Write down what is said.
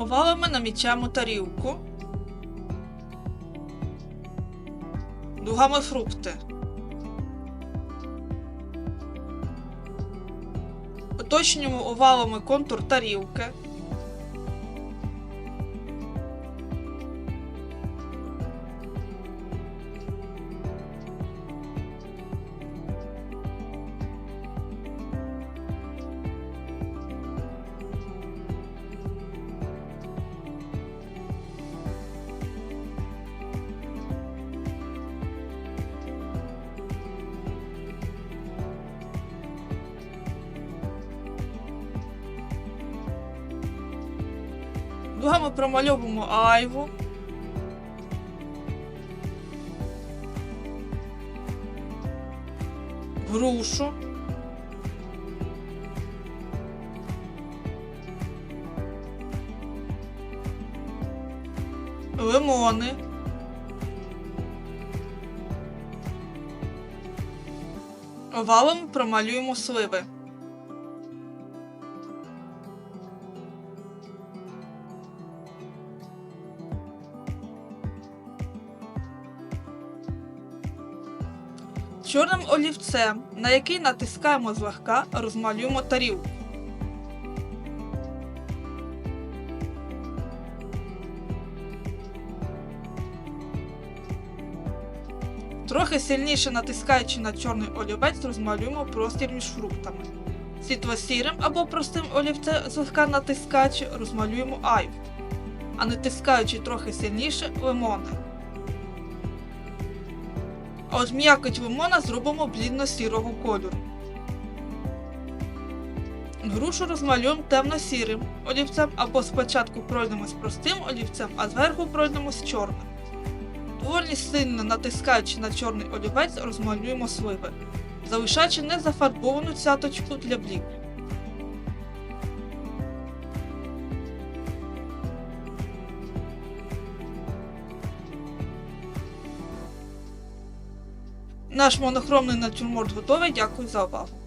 Овалами намічаємо тарілку. Дугами фрукти. Уточнюємо овалами контур тарілки. Дугами промальовуємо айву. Грушу. Лимони. Овалом промалюємо сливи. Чорним олівцем, на який натискаємо злегка, розмалюємо тарілку. Трохи сильніше натискаючи на чорний олівець, розмалюємо простір між фруктами. Світло-сірим або простим олівцем злегка натискаючи, розмалюємо айв, а натискаючи трохи сильніше лимони. А от м'якоть лимона зробимо блідно-сірого кольору. Грушу розмалюємо темно-сірим олівцем або спочатку пройдемо з простим олівцем, а зверху пройдемо з чорним. Доволі сильно натискаючи на чорний олівець, розмалюємо сливи, залишаючи незафарбовану цяточку для бліку. Наш монохромний натюрморт готовий. Дякую за увагу.